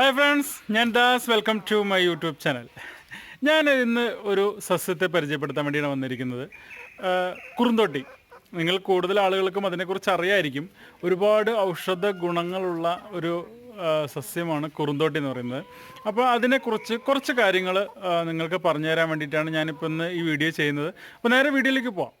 Hi friends ഞാൻ Das. Welcome to my YouTube channel ഞാൻ ഇന്ന് ഒരു സസ്യത്തെ പരിചയപ്പെടുത്താൻ വേണ്ടിയാണ് വന്നിരിക്കുന്നത്. കുറുന്തൊട്ടി. നിങ്ങൾ കൂടുതൽ ആളുകൾക്കും അതിനെക്കുറിച്ച് അറിയായിരിക്കും. ഒരുപാട് ഔഷധ ഗുണങ്ങളുള്ള ഒരു സസ്യമാണ് കുറുന്തോട്ടി എന്ന് പറയുന്നത്. അപ്പോൾ അതിനെക്കുറിച്ച് കുറച്ച് കാര്യങ്ങൾ നിങ്ങൾക്ക് പറഞ്ഞു തരാൻ വേണ്ടിയിട്ടാണ് ഞാനിപ്പോൾ ഇന്ന് ഈ വീഡിയോ ചെയ്യുന്നത്. അപ്പോൾ നേരെ വീഡിയോയിലേക്ക് പോവാം.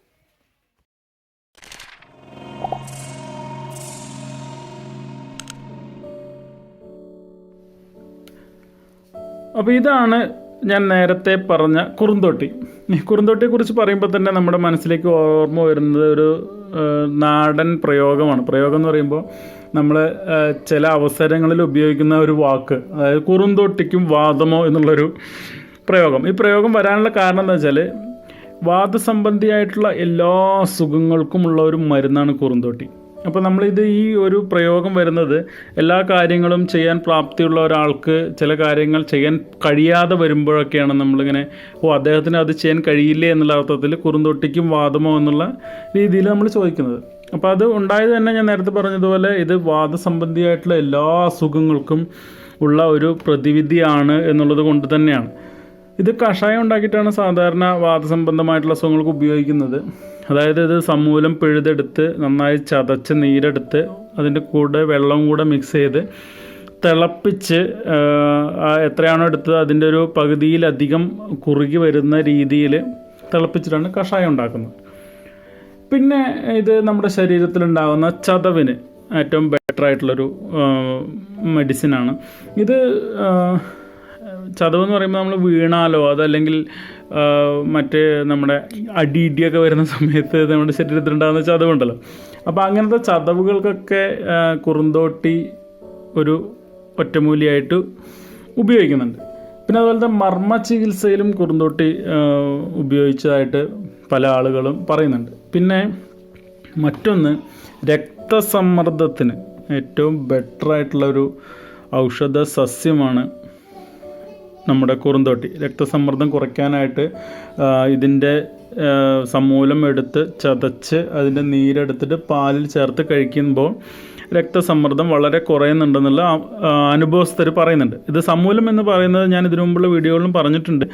അപ്പോൾ ഇതാണ് ഞാൻ നേരത്തെ പറഞ്ഞ കുറുന്തോട്ടി. ഈ കുറുന്തോട്ടിയെക്കുറിച്ച് പറയുമ്പോൾ തന്നെ നമ്മുടെ മനസ്സിലേക്ക് ഓർമ്മ വരുന്നത് ഒരു നാടൻ പ്രയോഗമാണ്. പ്രയോഗം എന്ന് പറയുമ്പോൾ നമ്മൾ ചില അവസരങ്ങളിൽ ഉപയോഗിക്കുന്ന ഒരു വാക്ക് അതായത് കുറുന്തോട്ടിക്കും വാദമോ എന്നുള്ളൊരു പ്രയോഗം. ഈ പ്രയോഗം വരാനുള്ള കാരണം എന്താ വെച്ചാൽ വാദസംബന്ധിയായിട്ടുള്ള എല്ലാ അസുഖങ്ങൾക്കുമുള്ള ഒരു മരുന്നാണ് കുറുന്തോട്ടി. അപ്പോൾ നമ്മളിത് ഈ ഒരു പ്രയോഗം വരുന്നത് എല്ലാ കാര്യങ്ങളും ചെയ്യാൻ പ്രാപ്തിയുള്ള ഒരാൾക്ക് ചില കാര്യങ്ങൾ ചെയ്യാൻ കഴിയാതെ വരുമ്പോഴൊക്കെയാണ് നമ്മളിങ്ങനെ ഓ അദ്ദേഹത്തിന് അത് ചെയ്യാൻ കഴിയില്ലേ എന്നുള്ള അർത്ഥത്തിൽ കുറുന്തൊട്ടിക്കും വാദമോ എന്നുള്ള രീതിയിൽ നമ്മൾ ചോദിക്കുന്നത്. അപ്പോൾ അത് ഉണ്ടായത് തന്നെ ഞാൻ നേരത്തെ പറഞ്ഞതുപോലെ ഇത് വാദസംബന്ധിയായിട്ടുള്ള എല്ലാ അസുഖങ്ങൾക്കും ഉള്ള ഒരു പ്രതിവിധിയാണ് എന്നുള്ളത് കൊണ്ട് തന്നെയാണ്. ഇത് കഷായം ഉണ്ടാക്കിയിട്ടാണ് സാധാരണ വാദസംബന്ധമായിട്ടുള്ള അസുഖങ്ങൾക്ക് ഉപയോഗിക്കുന്നത്. അതായത് ഇത് സമൂലം പിഴുതെടുത്ത് നന്നായി ചതച്ച് നീരെടുത്ത് അതിന്റെ കൂടെ വെള്ളവും കൂടെ മിക്സ് ചെയ്ത് തിളപ്പിച്ച് എത്രയാണോ എടുത്തത് അതിന്റെ ഒരു പകുതിയിലധികം കുറുകി വരുന്ന രീതിയിൽ തിളപ്പിച്ചിട്ടാണ് കഷായം ഉണ്ടാക്കുന്നത്. പിന്നെ ഇത് നമ്മുടെ ശരീരത്തിലുണ്ടാകുന്ന ചതവിന് ഏറ്റവും ബെറ്റർ ആയിട്ടുള്ളൊരു മെഡിസിനാണ് ഇത് ആ, ചതവ് എന്ന് പറയുമ്പോൾ നമ്മൾ വീണാലോ? അതല്ലെങ്കിൽ മറ്റേ നമ്മുടെ അടി ഇടിയൊക്കെ വരുന്ന സമയത്ത് നമ്മുടെ ശരീരത്തിലുണ്ടാകുന്ന ചതവുണ്ടല്ലോ. അപ്പോൾ അങ്ങനത്തെ ചതവുകൾക്കൊക്കെ കുറുന്തോട്ടി ഒരു ഒറ്റമൂലിയായിട്ട് ഉപയോഗിക്കുന്നുണ്ട്. പിന്നെ അതുപോലെ തന്നെ മർമ്മ ചികിത്സയിലും കുറുന്തോട്ടി ഉപയോഗിച്ചതായിട്ട് പല ആളുകളും പറയുന്നുണ്ട്. പിന്നെ മറ്റൊന്ന് രക്തസമ്മർദ്ദത്തിന് ഏറ്റവും ബെറ്ററായിട്ടുള്ളൊരു ഔഷധ സസ്യമാണ് നമ്മുടെ കുറുന്തോട്ടി. രക്തസമ്മർദ്ദം കുറയ്ക്കാനായിട്ട് ഇതിന്റെ സമൂലം എടുത്ത് ചതച്ച് അതിന്റെ നീരെടുത്തിട്ട് പാലിൽ ചേർത്ത് കഴിക്കുമ്പോൾ രക്തസമ്മർദ്ദം വളരെ കുറയുന്നുണ്ടെന്നുള്ള അനുഭവസ്ഥർ പറയുന്നുണ്ട്. ഇത് സമൂലം എന്ന് പറയുന്നത് ഞാൻ ഇതിനു മുമ്പുള്ള വീഡിയോകളിലും പറഞ്ഞിട്ടുണ്ട്.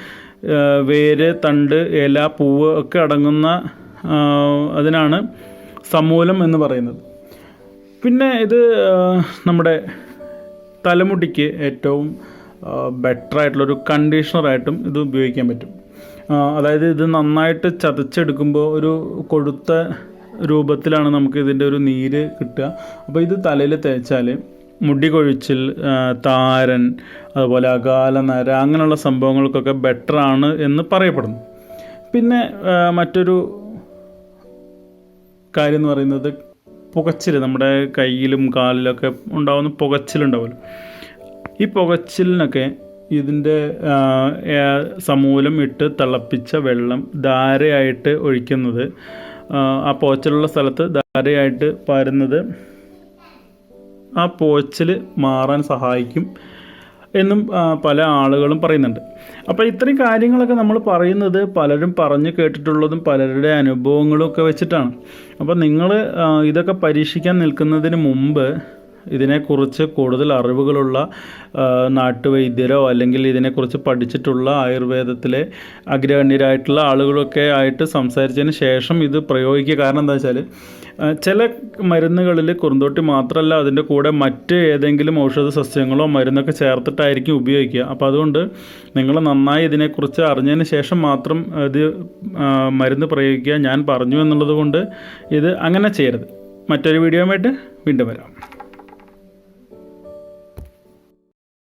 വേര് തണ്ട് ഇല പൂവ് ഒക്കെ അടങ്ങുന്ന അതിനാണ് സമൂലം എന്ന് പറയുന്നത്. പിന്നെ ഇത് നമ്മുടെ തലമുടിക്ക് ഏറ്റവും ബെറ്റർ ആയിട്ടുള്ള ഒരു കണ്ടീഷണറായിട്ടും ഇത് ഉപയോഗിക്കാൻ പറ്റും. അതായത് ഇത് നന്നായിട്ട് ചതച്ചെടുക്കുമ്പോൾ ഒരു കൊഴുത്ത രൂപത്തിലാണ് നമുക്ക് ഇതിന്റെ ഒരു നീര് കിട്ടുക. അപ്പോൾ ഇത് തലയിൽ തേച്ചാൽ മുടി കൊഴിച്ചിൽ താരൻ അതുപോലെ അകാല നര അങ്ങനെയുള്ള സംഭവങ്ങൾക്കൊക്കെ ബെറ്റർ ആണ് എന്ന് പറയപ്പെടുന്നു. പിന്നെ മറ്റൊരു കാര്യം എന്ന് പറയുന്നത് പുകച്ചിൽ നമ്മുടെ കയ്യിലും കാലിലൊക്കെ ഉണ്ടാകുന്ന പുകച്ചിലുണ്ടാവുമല്ലോ. ഈ പുകച്ചിലിനൊക്കെ ഇതിന്റെ സമൂലം ഇട്ട് തിളപ്പിച്ച വെള്ളം ധാരയായിട്ട് ഒഴിക്കുന്നത്. ആ, പോച്ചിലുള്ള സ്ഥലത്ത് ധാരയായിട്ട് പരുന്നത് ആ പോച്ചിൽ മാറാൻ സഹായിക്കും എന്നും പല ആളുകളും പറയുന്നുണ്ട്. അപ്പോൾ ഇത്രയും കാര്യങ്ങളൊക്കെ നമ്മൾ പറയുന്നത് പലരും പറഞ്ഞു കേട്ടിട്ടുള്ളതും പലരുടെ അനുഭവങ്ങളും ഒക്കെ വെച്ചിട്ടാണ്. അപ്പോൾ നിങ്ങൾ ഇതൊക്കെ പരീക്ഷിക്കാൻ നിൽക്കുന്നതിന് മുമ്പ് ഇതിനെക്കുറിച്ച് കൂടുതൽ അറിവുകളുള്ള നാട്ടുവൈദ്യരോ അല്ലെങ്കിൽ ഇതിനെക്കുറിച്ച് പഠിച്ചിട്ടുള്ള ആയുർവേദത്തിലെ അഗ്രഗണ്യരായിട്ടുള്ള ആളുകളൊക്കെ ആയിട്ട് സംസാരിച്ചതിന് ശേഷം ഇത് പ്രയോഗിക്കുക. കാരണം എന്താ വെച്ചാൽ ചില മരുന്നുകളിൽ കുറുന്തോട്ടി മാത്രമല്ല അതിന്റെ കൂടെ മറ്റ് ഏതെങ്കിലും ഔഷധ സസ്യങ്ങളോ മരുന്നൊക്കെ ചേർത്തിട്ടായിരിക്കും ഉപയോഗിക്കുക. അപ്പോൾ അതുകൊണ്ട് നിങ്ങൾ നന്നായി ഇതിനെക്കുറിച്ച് അറിഞ്ഞതിന് ശേഷം മാത്രം ഇത് മരുന്ന് പ്രയോഗിക്കുക ഞാൻ പറഞ്ഞു എന്നുള്ളത് കൊണ്ട് ഇത് അങ്ങനെ ചെയ്യരുത്. മറ്റൊരു വീഡിയോയുമായിട്ട് വീണ്ടും വരാം.